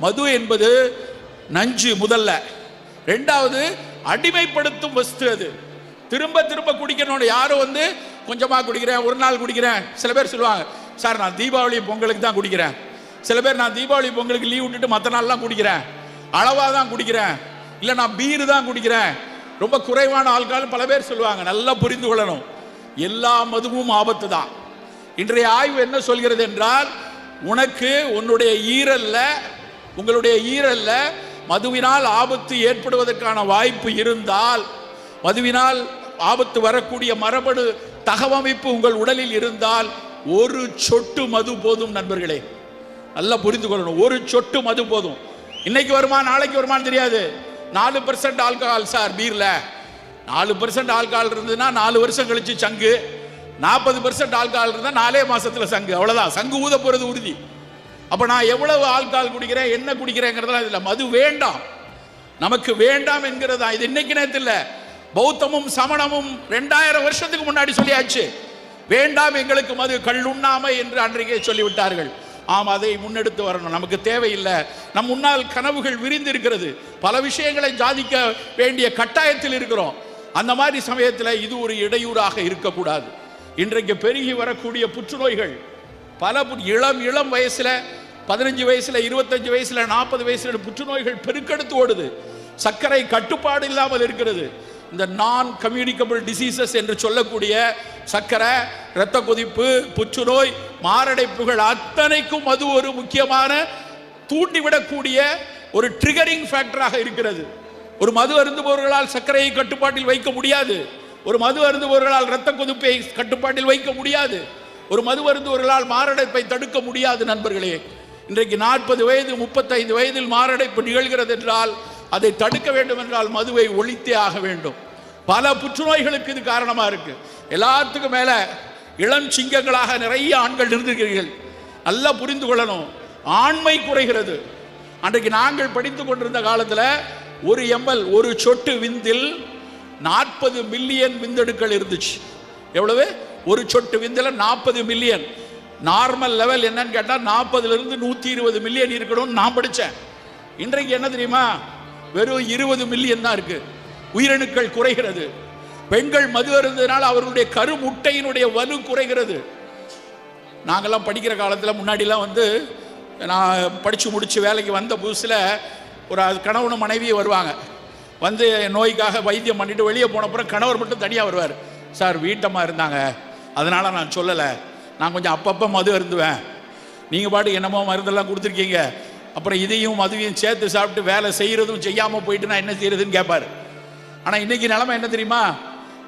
மது என்பது நஞ்சு முதல்ல. ரெண்டாவது அடிமைப்படுத்தும் வஸ்து அது. திரும்ப திரும்ப குடிக்கணும் யாரும் வந்து கொஞ்சமாக குடிக்கிறேன் ஒரு நாள் குடிக்கிறேன். சில பேர் சொல்லுவாங்க சார் நான் தீபாவளி பொங்கலுக்கு தான் குடிக்கிறேன். சில பேர் நான் தீபாவளி பொங்கலுக்கு லீவ் விட்டுட்டு மற்ற நாள்லாம் குடிக்கிறேன். அளவாக தான் குடிக்கிறேன். இல்லை நான் பீரு தான் குடிக்கிறேன். ரொம்ப குறைவான ஆள்கால் பல பேர் சொல்லுவாங்க நல்லா புரிந்து கொள்ளணும். எல்லா மதுவும் ஆபத்து தான். இன்றைய ஆய்வு என்ன சொல்கிறது என்றால் உனக்கு உன்னுடைய ஈரல்ல உங்களுடைய ஈரல்ல மதுவினால் ஆபத்து ஏற்படுவதற்கான வாய்ப்பு இருந்தால் மதுவினால் ஆபத்து வரக்கூடிய மரபணு தகவமைப்பு உங்கள் உடலில் இருந்தால் ஒரு சொட்டு மது போதும் நண்பர்களே. நல்லா புரிந்து கொள்ளணும். ஒரு சொட்டு மது போதும். இன்னைக்கு வருமா நாளைக்கு வருமான்னு தெரியாது. நாலு பர்சன்ட் ஆல்கஹால் சார் பீர்ல. நாலு பர்சன்ட் ஆல்கஹால் இருந்ததுன்னா நாலு வருஷம் கழிச்சு சங்கு. நாற்பது பர்சன்ட் ஆல்கஹால் இருந்தால் நாலே மாசத்துல சங்கு. அவ்வளவுதான். சங்கு ஊத போறது உறுதி. அப்ப நான் எவ்வளவு ஆல்கால் குடிக்கிறேன் என்ன குடிக்கிறேங்கிறதுலாம் இதில் மது வேண்டாம். நமக்கு வேண்டாம் என்கிறதா? இது இன்னைக்கு நேரத்தில் பௌத்தமும் சமணமும் ரெண்டாயிரம் வருஷத்துக்கு முன்னாடி சொல்லியாச்சு. வேண்டாம் எங்களுக்கு மது கள்ளுண்ணாமை என்று அன்றைக்கே சொல்லிவிட்டார்கள். ஆம் அதை முன்னெடுத்து வரணும். நமக்கு தேவையில்லை. நம் முன்னால் கனவுகள் விரிந்திருக்கிறது. பல விஷயங்களை ஜாதிக்க வேண்டிய கட்டாயத்தில் இருக்கிறோம். அந்த மாதிரி சமயத்தில் இது ஒரு இடையூறாக இருக்கக்கூடாது. இன்றைக்கு பெருகி வரக்கூடிய புற்றுநோய்கள் பல பு- இளம் இளம் வயசில் பதினஞ்சு வயசுல இருபத்தஞ்சு வயசுல நாற்பது வயசுல புற்றுநோய்கள் பெருக்கெடுத்து ஓடுது. சர்க்கரை கட்டுப்பாடு இல்லாமல் இருக்கிறது. இந்த நான் கம்யூனிகபிள் டிசீசஸ் என்று சொல்லக்கூடிய சர்க்கரை இரத்த கொதிப்பு புற்றுநோய் மாரடைப்புகள் அத்தனைக்கும் அது ஒரு முக்கியமான தூண்டிவிடக்கூடிய ஒரு ட்ரிகரிங் ஃபேக்டராக இருக்கிறது. ஒரு மது அருந்துபவர்களால் சர்க்கரையை கட்டுப்பாட்டில் வைக்க முடியாது. ஒரு மது அருந்துபவர்களால் இரத்த கொதிப்பை கட்டுப்பாட்டில் வைக்க முடியாது. ஒரு மது அருந்துபவர்களால் மாரடைப்பை தடுக்க முடியாது நண்பர்களே. இன்றைக்கு நாற்பது வயது முப்பத்தைந்து வயதில் மாரடைப்பு நிகழ்கிறது என்றால் அதை தடுக்க வேண்டும் என்றால் மதுவை ஒழித்தே ஆக வேண்டும். பல புற்றுநோய்களுக்கு இது காரணமாக இருக்கு. எல்லாத்துக்கும் மேலே இளம் சிங்கங்களாக நிறைய ஆண்கள் இருந்திருக்கிறீர்கள். நல்லா புரிந்து கொள்ளணும். ஆண்மை குறைகிறது. அன்றைக்கு நாங்கள் படித்து கொண்டிருந்த காலத்தில் ஒரு எம்எல் ஒரு சொட்டு விந்தில் நாற்பது மில்லியன் விந்தணுக்கள் இருந்துச்சு. எவ்வளவு? ஒரு சொட்டு விந்தில் நாற்பது மில்லியன். நார்மல் லெவல் என்னன்னு கேட்டால் நாற்பதுல இருந்து நூற்றி இருபது மில்லியன் இருக்கணும்னு நான் படித்தேன் இன்றைக்கு என்ன தெரியுமா? வெறும் இருபது மில்லியன் தான் இருக்கு. உயிரணுக்கள் குறைகிறது. பெண்கள் மது அருந்ததுனால அவர்களுடைய கருமுட்டையினுடைய வலு குறைகிறது. நாங்கள்லாம் படிக்கிற காலத்தில் முன்னாடிலாம் வந்து நான் படித்து முடித்து வேலைக்கு வந்த புதுசில் ஒரு அது கணவனும் வருவாங்க. வந்து நோய்க்காக வைத்தியம் பண்ணிட்டு வெளியே போனப்புறம் கணவர் மட்டும் தனியாக வருவார். சார் வீட்டம்மா இருந்தாங்க. அதனால் நான் சொல்லலை. நான் கொஞ்சம் அப்பப்போ மது அருந்துவேன். நீங்கள் பாட்டு என்னமோ மருந்தெல்லாம் கொடுத்துருக்கீங்க. அப்புறம் இதையும் மதுவையும் சேர்த்து சாப்பிட்டு வேலை செய்கிறதும் செய்யாமல் போயிட்டு நான் என்ன செய்யறதுன்னு கேட்பார் ஆனால் இன்னைக்கு நிலமை என்ன தெரியுமா?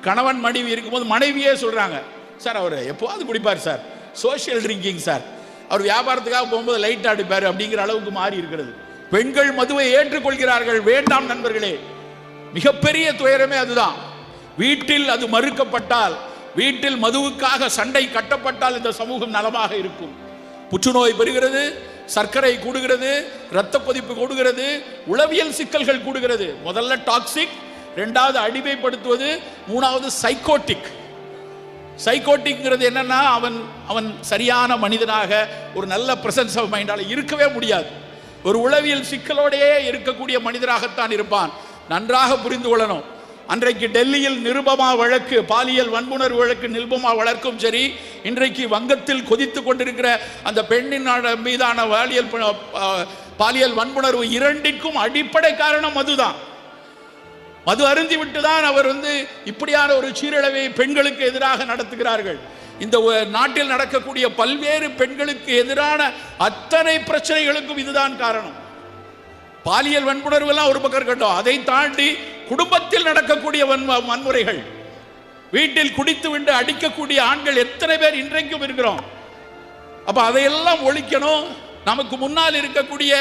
கணவன் மனைவி இருக்கும்போது மனைவியே சொல்கிறாங்க சார் அவர் எப்போவாது குடிப்பார் சார். Social drinking sir. அவர் வியாபாரத்துக்காக போகும்போது லைட் அடிப்பார். அப்படிங்கிற அளவுக்கு மாறி இருக்கிறது. பெண்கள் மதுவை ஏற்றுக்கொள்கிறார்கள். வேண்டாம் நண்பர்களே. மிகப்பெரிய துயரமே அதுதான். வீட்டில் அது மறுக்கப்பட்டால் வீட்டில் மதுவுக்காக சண்டை கட்டப்பட்டால் இந்த சமூகம் நலமாக இருக்கும். புற்றுநோய் பெறுகிறது சர்க்கரை கூடுகிறது இரத்த கொதிப்பு கூடுகிறது உளவியல் சிக்கல்கள் கூடுகிறது. முதல்ல டாக்ஸிக் ரெண்டாவது அடிமைப்படுத்துவது மூணாவது சைக்கோட்டிக் சைக்கோட்டிக்ங்கிறது என்னன்னா அவன் அவன் சரியான மனிதனாக ஒரு நல்ல பிரசன்ஸ் ஆஃப் மைண்டால் இருக்கவே முடியாது. ஒரு உளவியல் சிக்கலோடையே இருக்கக்கூடிய மனிதராகத்தான் இருப்பான். நன்றாக புரிந்து கொள்ளணும். அன்றைக்கு டெல்லியில் நிருபமா வழக்கு பாலியல் வன்புணர்வு வழக்கு நிருபமா வழக்கும் சரி இன்றைக்கு வங்கத்தில் கொதித்து கொண்டிருக்கிற அந்த பெண்ணின் மீதான பாலியல் பாலியல் வன்புணர்வு இரண்டிற்கும் அடிப்படை காரணம் அதுதான் மது அருந்தி விட்டுதான் அவர் வந்து இப்படியான ஒரு சீரழிவை பெண்களுக்கு எதிராக நடத்துகிறார்கள். இந்த நாட்டில் நடக்கக்கூடிய பல்வேறு பெண்களுக்கு எதிரான அத்தனை பிரச்சனைகளுக்கும் இதுதான் காரணம். பாலியல் வன்புணர்வு எல்லாம் ஒரு பக்கம் இருக்கட்டும். அதை தாண்டி குடும்பத்தில் நடக்கக்கூடிய வன்ம வன்முறைகள் வீட்டில் குடித்து விட்டு அடிக்கக்கூடிய ஆண்கள் எத்தனை பேர் இன்றைக்கும் இருக்கிறோம்? அப்ப அதையெல்லாம் ஒழிக்கணும். நமக்கு முன்னால் இருக்கக்கூடிய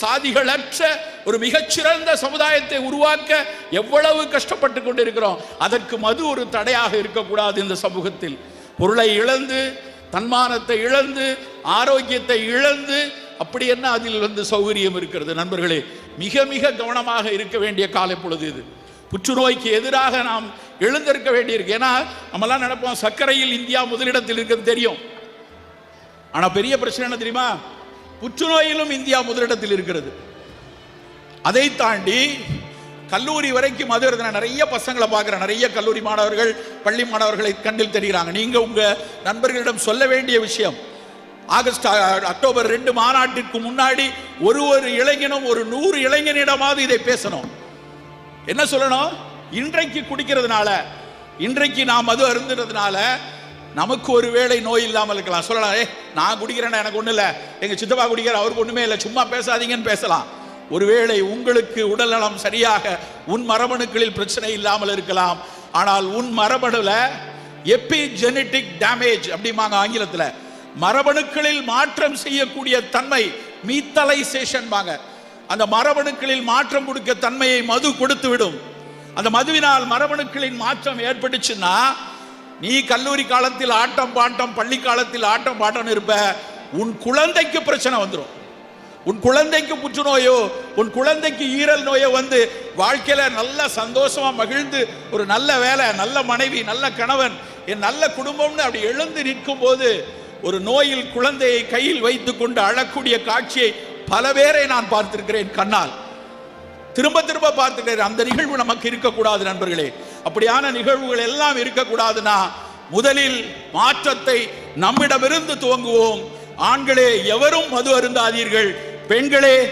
சாதிகளற்ற ஒரு மிகச்சிறந்த சமுதாயத்தை உருவாக்க எவ்வளவு கஷ்டப்பட்டு கொண்டிருக்கிறோம். அதற்கு மது ஒரு தடையாக இருக்கக்கூடாது இந்த சமூகத்தில். பொருளை இழந்து தன்மானத்தை இழந்து ஆரோக்கியத்தை இழந்து அப்படி என்ன அதில் வந்து சௌகரியம் இருக்கிறது? நண்பர்களே மிக மிக கவனமாக இருக்க வேண்டிய காலை பொழுது இது. புற்றுநோய்க்கு எதிராக நாம் எழுந்திருக்க வேண்டியிருக்கு. ஏன்னா நம்மலாம் நினைப்போம் சர்க்கரையில் இந்தியா முதலிடத்தில் இருக்கிறது தெரியும். ஆனால் பெரிய பிரச்சனை என்ன தெரியுமா? புற்றுநோயிலும் இந்தியா முதலிடத்தில் இருக்கிறது. அதை தாண்டி கல்லூரி வரைக்கும் அது நான் நிறைய பசங்களை பார்க்குறேன். நிறைய கல்லூரி மாணவர்கள் பள்ளி மாணவர்களை கண்ணில் தெரிகிறாங்க. நீங்கள் உங்கள் நண்பர்களிடம் சொல்ல வேண்டிய விஷயம் ஆகஸ்ட் அக்டோபர் ரெண்டு மாநாட்டிற்கு முன்னாடி ஒரு ஒரு இளைஞனும் ஒரு நூறு இளைஞனிடமாவது இதை பேசணும். என்ன சொல்லணும்? இன்றைக்கு குடிக்கிறதுனால இன்றைக்கு நாம் மது அருந்துறதுனால நமக்கு ஒரு வேளை நோய் இல்லாமல் இருக்கலாம். சொல்லலாம் ஏ நான் குடிக்கிறேன்னா எனக்கு ஒன்றும் இல்லை. எங்கள் சித்தப்பா குடிக்கிற அவருக்கு ஒன்றுமே இல்லை. சும்மா பேசாதீங்கன்னு பேசலாம். ஒருவேளை உங்களுக்கு உடல்நலம் சரியாக உன் மரபணுக்களில் பிரச்சனை இல்லாமல் இருக்கலாம். ஆனால் உன் மரபணுல எபிஜெனட்டிக் டேமேஜ் அப்படிம்பாங்க ஆங்கிலத்தில். மரபணுக்களில் மாற்றம் செய்யக்கூடிய தன்மை மீத்தலைசேஷன் வாங்க அந்த மரபணுக்களில் மாற்றம் கொடுக்க தன்மையை மது கொடுத்து விடும் அந்த மதுவினால் மரபணுக்களின் மாற்றம் ஏற்பட்டுச்சுன்னா நீ கல்லூரி காலத்தில் ஆட்டம் பாட்டம் பள்ளி காலத்தில் ஆட்டம் பாட்டம் இருப்ப உன் குழந்தைக்கு பிரச்சனை வந்துடும் உன் குழந்தைக்கு புற்றுநோயோ உன் குழந்தைக்கு ஈரல் நோயோ வந்து வாழ்க்கையில நல்ல சந்தோஷமா மகிழ்ந்து ஒரு நல்ல வேலை நல்ல மனைவி நல்ல கணவன் என் நல்ல குடும்பம்னு அப்படி எழுந்து நிற்கும் போது ஒரு நோயில் குழந்தையை கையில் வைத்துக் கொண்டு அழக்கூடிய காட்சியை பல பேரை நான் பார்த்திருக்கிறேன் கண்ணால். திரும்ப திரும்ப பார்த்துக்கிறேன் அந்த நிகழ்வு நமக்கு இருக்கக்கூடாது நண்பர்களே. அப்படியான நிகழ்வுகள் எல்லாம் இருக்கக்கூடாதுன்னா முதலில் மாற்றத்தை நம்மிடமிருந்து துவங்குவோம். ஆண்களே எவரும் மது அருந்தாதீர்கள். பெண்களே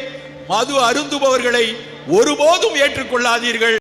மது அருந்துபவர்களை ஒருபோதும் ஏற்றுக்கொள்ளாதீர்கள்.